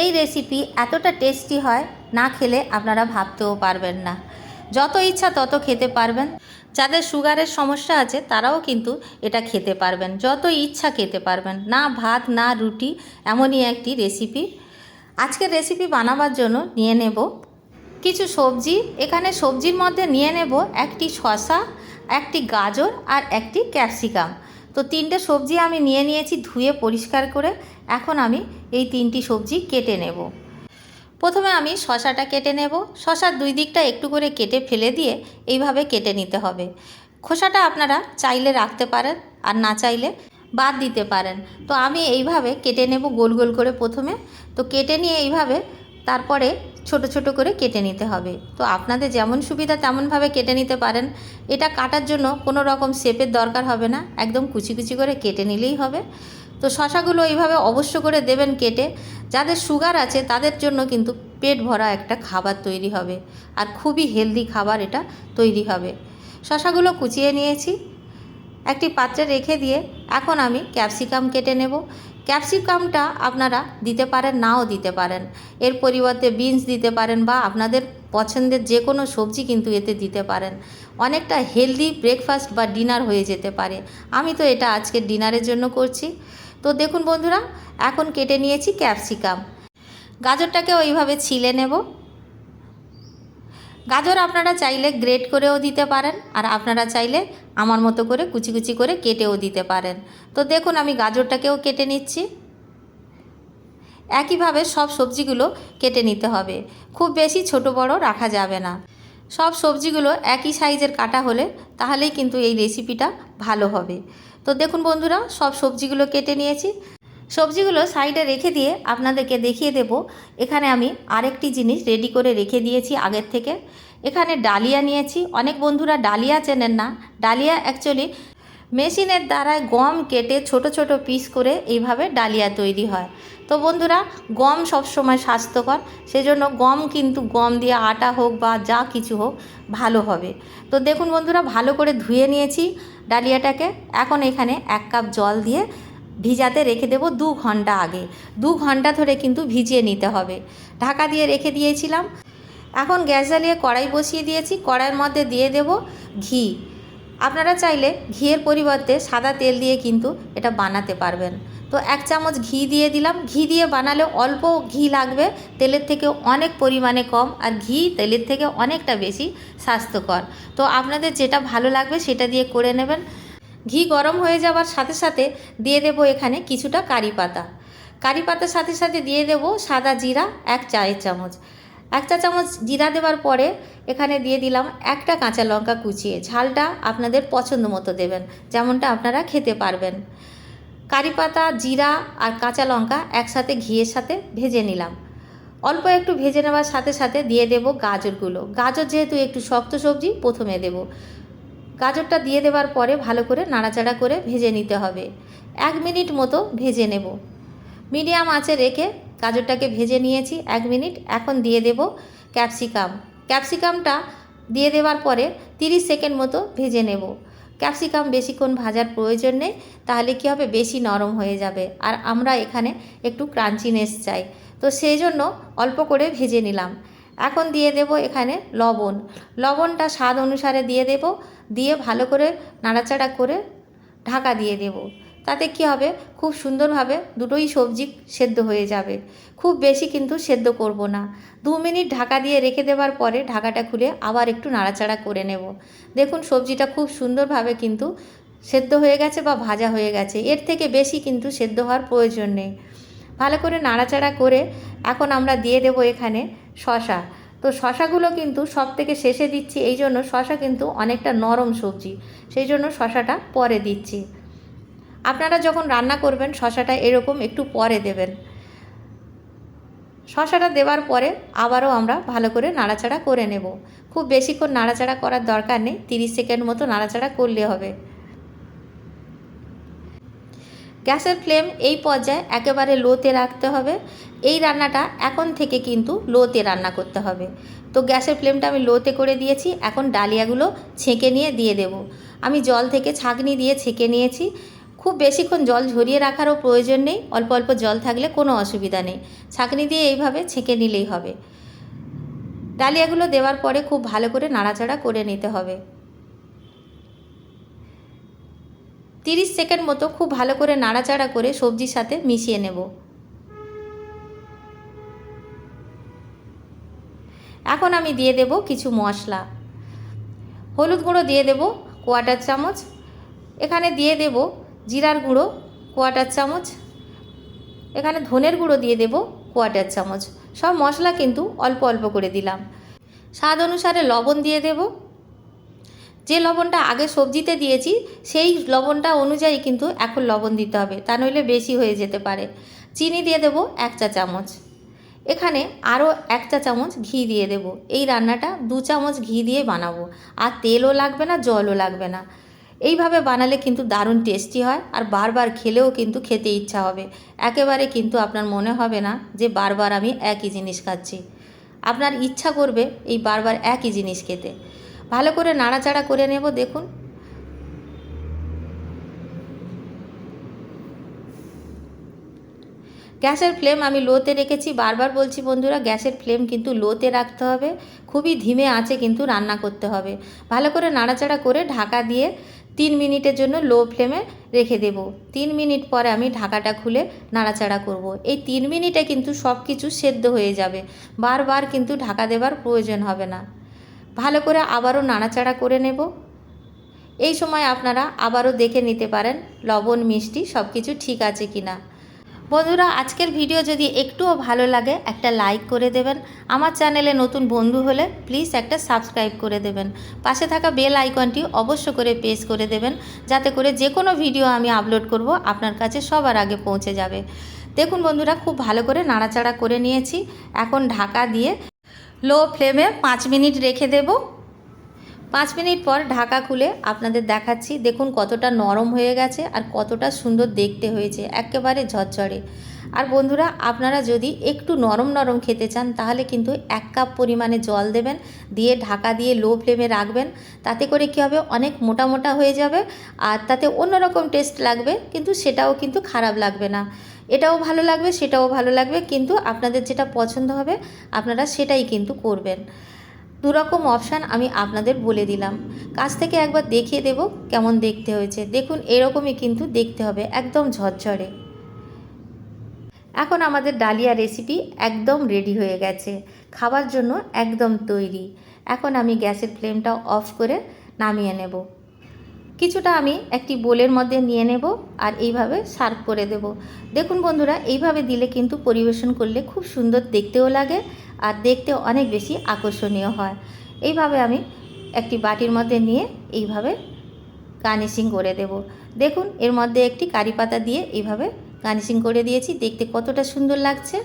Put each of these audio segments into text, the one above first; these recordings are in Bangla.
এই রেসিপি এতটা টেস্টি হয়, না খেলে আপনারা ভাবতেও পারবেন না। যত ইচ্ছা তত খেতে পারবেন। যাদের সুগারের সমস্যা আছে, তারাও কিন্তু এটা খেতে পারবেন। যত ইচ্ছা খেতে পারবেন। না ভাত, না রুটি, এমনই একটি রেসিপি আজকের রেসিপি বানাবার জন্য নিয়ে নেব কিছু সবজি। এখানে সবজির মধ্যে নিয়ে নেব একটি শসা, একটি গাজর আর একটি ক্যাপসিকাম। তো তিনটে সবজি আমি নিয়ে নিয়েছি ধুয়ে পরিষ্কার করে। এখন আমি এই তিনটি সবজি কেটে নেব। প্রথমে আমি শশাটা কেটে নেব। শশার দুই দিকটা একটু করে কেটে ফেলে দিয়ে এইভাবে কেটে নিতে হবে। খোসাটা আপনারা চাইলে রাখতে পারেন আর না চাইলে বাদ দিতে পারেন। তো আমি এইভাবে কেটে নেব গোল গোল করে প্রথমে। তো কেটে নিয়ে এইভাবে তারপরে ছোট ছোট করে কেটে নিতে হবে। তো আপনাদের যেমন সুবিধা তেমনভাবে কেটে নিতে পারেন। এটা কাটার জন্য কোনো রকম শেপের দরকার হবে না। একদম কুচি কুচি করে কেটে নিলেই হবে। তো শশাগুলো এইভাবে অবশ্য করে দেবেন কেটে। যাদের সুগার আছে তাদের জন্য কিন্তু পেট ভরা একটা খাবার তৈরি হবে। আর খুবই হেলদি খাবার এটা তৈরি হবে। শশাগুলো কুচিয়ে নিয়েছি। একটি পাত্রে রেখে দিয়ে এখন আমি ক্যাপসিকাম কেটে নেব। ক্যাপসিকামটা আপনারা দিতে পারেন, নাও দিতে পারেন। এর পরিবর্তে বিনস দিতে পারেন বা আপনাদের পছন্দের যে কোনো সবজি কিন্তু এতে দিতে পারেন। অনেকটা হেলদি ব্রেকফাস্ট বা ডিনার হয়ে যেতে পারে। আমি তো এটা আজকে ডিনারের জন্য করছি। তো দেখুন বন্ধুরা, এখন কেটে নিয়েছি ক্যাপসিকাম। গাজরটাকে ওইভাবে ছিলে নেব। গাজর আপনারা চাইলে গ্রেট করেও দিতে পারেন, আর আপনারা চাইলে আমার মতো করে কুচি কুচি করে কেটেও দিতে পারেন। তো দেখুন, আমি গাজরটাকেও কেটে নিচ্ছি। একইভাবে সব সবজিগুলো কেটে নিতে হবে। খুব বেশি ছোট বড় রাখা যাবে না। সব সবজিগুলো একই সাইজের কাটা হলে তাহলেই কিন্তু এই রেসিপিটা ভালো হবে। তো দেখুন বন্ধুরা, সব সবজিগুলো কেটে নিয়েছি। সবজিগুলো সাইডে রেখে দিয়ে আপনাদেরকে দেখিয়ে দেব। এখানে আমি আরেকটি জিনিস রেডি করে রেখে দিয়েছি আগের থেকে। এখানে ডালিয়া নিয়েছি। অনেক বন্ধুরা ডালিয়া চেনেন না। ডালিয়া অ্যাকচুয়ালি মেশিনের দ্বারায় গম কেটে ছোট ছোট পিস করে এইভাবে ডালিয়া তৈরি হয়। তো বন্ধুরা, গম সবসময় স্বাস্থ্যকর। সেজন্য গম কিন্তু গম দিয়ে আটা হোক বা যা কিছু হোক ভালো হবে। তো দেখুন বন্ধুরা, ভালো করে ধুয়ে নিয়েছি ডালিয়াটাকে। এখন এখানে এক কাপ জল দিয়ে ভিজাতে রেখে দেবো দু ঘণ্টা আগে। দু ঘণ্টা ধরে কিন্তু ভিজিয়ে নিতে হবে। ঢাকা দিয়ে রেখে দিয়েছিলাম। এখন গ্যাস জ্বালিয়ে কড়াই বসিয়ে দিয়েছি। কড়াইয়ের মধ্যে দিয়ে দেব ঘি। আপনারা চাইলে ঘিয়ের পরিবর্তে সাদা তেল দিয়ে কিন্তু এটা বানাতে পারবেন। তো এক চামচ ঘি দিয়ে দিলাম। ঘি দিয়ে বানালে অল্প ঘি লাগবে, তেলের থেকে অনেক পরিমাণে কম। আর ঘি তেলের থেকে অনেকটা বেশি স্বাস্থ্যকর। তো আপনাদের যেটা ভালো লাগবে সেটা দিয়ে করে নেবেন। ঘি গরম হয়ে যাওয়ার সাথে সাথে দিয়ে দেব এখানে কিছুটা কারি পাতা। কারি পাতার সাথে সাথে দিয়ে দেব সাদা জিরা, এক চায়ের চামচ। এক চা চামচ জিরা দেওয়ার পরে এখানে দিয়ে দিলাম একটা কাঁচা লঙ্কা কুচিয়ে ঝালটা আপনাদের পছন্দ মতো দেবেন, যেমনটা আপনারা খেতে পারবেন। কারি পাতা, জিরা আর কাঁচা লঙ্কা একসাথে ঘিয়ের সাথে ভেজে নিলাম। অল্প একটু ভেজে নেওয়ার সাথে সাথে দিয়ে দেব গাজরগুলো। গাজর যেহেতু একটু শক্ত সবজি, প্রথমে দেব। গাজরটা দিয়ে দেওয়ার পরে ভালো করে নাড়াচাড়া করে ভেজে নিতে হবে। এক মিনিট মতো ভেজে নেব। মিডিয়াম আঁচে রেখে গাজরটাকে ভেজে নিয়েছি এক মিনিট। এখন দিয়ে দেব ক্যাপসিকাম। ক্যাপসিকামটা দিয়ে দেওয়ার পরে 30 সেকেন্ড মতো ভেজে নেব। ক্যাপসিকাম বেশিক্ষণ ভাজার প্রয়োজন নেই, তাহলে কী হবে? বেশি নরম হয়ে যাবে। আর আমরা এখানে একটু ক্রাঞ্চিনেস চাই। তো সেই জন্য অল্প করে ভেজে নিলাম। এখন দিয়ে দেব এখানে লবণ। লবণটা স্বাদ অনুসারে দিয়ে দেব, দিয়ে ভালো করে নাড়াচাড়া করে ঢাকা দিয়ে দেব। তাতে কি হবে? খুব সুন্দরভাবে দুটোই সবজি সেদ্ধ হয়ে যাবে। খুব বেশি কিন্তু সেদ্ধ করব না। দু মিনিট ঢাকা দিয়ে রেখে দেওয়ার পরে ঢাকাটা খুলে আবার একটু নাড়াচাড়া করে নেব। দেখুন সবজিটা খুব সুন্দরভাবে কিন্তু সেদ্ধ হয়ে গেছে বা ভাজা হয়ে গেছে। এর থেকে বেশি কিন্তু সেদ্ধ হওয়ার প্রয়োজন নেই। ভালো করে নাড়াচাড়া করে এখন আমরা দিয়ে দেব এখানে শশা। তো শশাগুলো কিন্তু সব থেকে শেষে দিচ্ছি, এই জন্য শশা কিন্তু অনেকটা নরম সবজি। সেই জন্য শশাটা পরে দিচ্ছি। আপনারা যখন রান্না করবেন, শশাটা এরকম একটু পরে দেবেন। শশাটা দেওয়ার পরে আবারও আমরা ভালো করে নাড়াচাড়া করে নেব। খুব বেশিক্ষণ নাড়াচাড়া করার দরকার নেই, তিরিশ সেকেন্ড মতো নাড়াচাড়া করলে হবে। গ্যাসের ফ্লেম এই পর্যায়ে একেবারে লোতে রাখতে হবে। এই রান্নাটা এখন থেকে কিন্তু লোতে রান্না করতে হবে। তো গ্যাসের ফ্লেমটা আমি লোতে করে দিয়েছি, এখন ডালিয়াগুলো ছেঁকে নিয়ে দিয়ে দেব। আমি জল থেকে ছাঁকনি দিয়ে ছেঁকে নিয়েছি। খুব বেশিক্ষণ জল ঝরিয়ে রাখারও প্রয়োজন নেই, অল্প অল্প জল থাকলে কোনো অসুবিধা নেই। ছাঁকনি দিয়ে এইভাবে ছেঁকে নিলেই হবে। ডালিয়াগুলো দেওয়ার পরে খুব ভালো করে নাড়াচাড়া করে নিতে হবে। তিরিশ সেকেন্ড মতো খুব ভালো করে নাড়াচাড়া করে সবজির সাথে মিশিয়ে নেব। এখন আমি দিয়ে দেব কিছু মশলা। হলুদ গুঁড়ো দিয়ে দেব কোয়াটার চামচ। এখানে দিয়ে দেব জিরার গুঁড়ো কোয়াটার চামচ। এখানে ধনের গুঁড়ো দিয়ে দেব কোয়াটার চামচ। সব মশলা কিন্তু অল্প অল্প করে দিলাম। স্বাদ অনুসারে লবণ দিয়ে দেব। যে লবণটা আগে সবজিতে দিয়েছি, সেই লবণটা অনুযায়ী কিন্তু এখন লবণ দিতে হবে। তা নইলে বেশি হয়ে যেতে পারে। চিনি দিয়ে দেব এক চা চামচ। এখানে আরও এক চা চামচ ঘি দিয়ে দেব। এই রান্নাটা দু চামচ ঘি দিয়ে বানাবো। আর তেলও লাগবে না, জলও লাগবে না। এইভাবে বানালে কিন্তু দারুণ টেস্টি হয় আর বারবার খেলেও কিন্তু খেতে ইচ্ছা হবে। একেবারে কিন্তু আপনার মনে হবে না যে বারবার আমি একই জিনিস খাচ্ছি। আপনার ইচ্ছা করবে এই বারবার একই জিনিস খেতে। ভালো করে নাড়াচাড়া করে নেব, দেখুন। গ্যাসের ফ্লেম আমি লোতে রেখেছি, বারবার বলছি বন্ধুরা, গ্যাসের ফ্লেম কিন্তু লোতে রাখতে হবে, খুবই ধিমে আঁচে কিন্তু রান্না করতে হবে। ভালো করে নাড়াচাড়া করে ঢাকা দিয়ে তিন মিনিটের জন্য লো ফ্লেমে রেখে দেব। তিন মিনিট পরে আমি ঢাকাটা খুলে নাড়াচাড়া করব। এই তিন মিনিটে কিন্তু সব কিছু সেদ্ধ হয়ে যাবে। বারবার কিন্তু ঢাকা দেবার প্রয়োজন হবে না। ভালো করে আবারও নাড়াচাড়া করে নেব। এই সময় আপনারা আবারও দেখে নিতে পারেন লবণ, মিষ্টি সব কিছু ঠিক আছে কি না বন্ধুরা, আজকের ভিডিও যদি একটুও ভালো লাগে, একটা লাইক করে দেবেন। আমার চ্যানেলে নতুন বন্ধু হলে প্লিজ একটা সাবস্ক্রাইব করে দেবেন। পাশে থাকা বেল আইকনটি অবশ্য করে প্রেস করে দেবেন, যাতে করে যে কোনো ভিডিও আমি আপলোড করব, আপনার কাছে সবার আগে পৌঁছে যাবে। দেখুন বন্ধুরা, খুব ভালো করে নাড়াচাড়া করে নিয়েছি। এখন ঢাকা দিয়ে লো ফ্লেমে পাঁচ মিনিট রেখে দেব। পাঁচ মিনিট পর ঢাকা খুলে আপনাদের দেখাচ্ছি, দেখুন কতটা নরম হয়ে গেছে আর কতটা সুন্দর দেখতে হয়েছে, একেবারে ঝরঝরে। আর বন্ধুরা, আপনারা যদি একটু নরম নরম খেতে চান, তাহলে কিন্তু এক কাপ পরিমাণে জল দেবেন, দিয়ে ঢাকা দিয়ে লো ফ্লেমে রাখবেন। তাতে করে কী হবে, অনেক মোটা মোটা হয়ে যাবে আর তাতে অন্যরকম টেস্ট লাগবে, কিন্তু সেটাও কিন্তু খারাপ লাগবে না। এটাও ভালো লাগবে, সেটাও ভালো লাগবে, কিন্তু আপনাদের যেটা পছন্দ হবে, আপনারা সেটাই কিন্তু করবেন। দুরকম অপশান আমি আপনাদের বলে দিলাম। কাছ থেকে একবার দেখিয়ে দেব কেমন দেখতে হয়েছে। দেখুন, এরকমই কিন্তু দেখতে হবে, একদম ঝরঝরে। এখন আমাদের ডালিয়া রেসিপি একদম রেডি হয়ে গেছে। খাবার জন্য একদম তৈরি। এখন আমি গ্যাসের ফ্লেমটা অফ করে নামিয়ে নেব। কিছুটা আমি একটি বোলের মধ্যে নিয়ে নেব আর এইভাবে সার্ভ করে দেব। দেখুন বন্ধুরা, এইভাবে দিলে কিন্তু পরিবেশন করলে খুব সুন্দর দেখতেও লাগে আর দেখতে অনেক বেশি আকর্ষণীয় হয়। এইভাবে আমি একটি বাটির মধ্যে নিয়ে এইভাবে গার্নিশিং করে দেব। দেখুন, এর মধ্যে একটি কারি পাতা দিয়ে এইভাবে গার্নিশিং করে দিয়েছি। দেখতে কতটা সুন্দর লাগছে।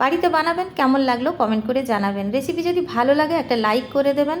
বাড়িতে বানাবেন, কেমন লাগল কমেন্ট করে জানাবেন। রেসিপি যদি ভালো লাগে, একটা লাইক করে দেবেন।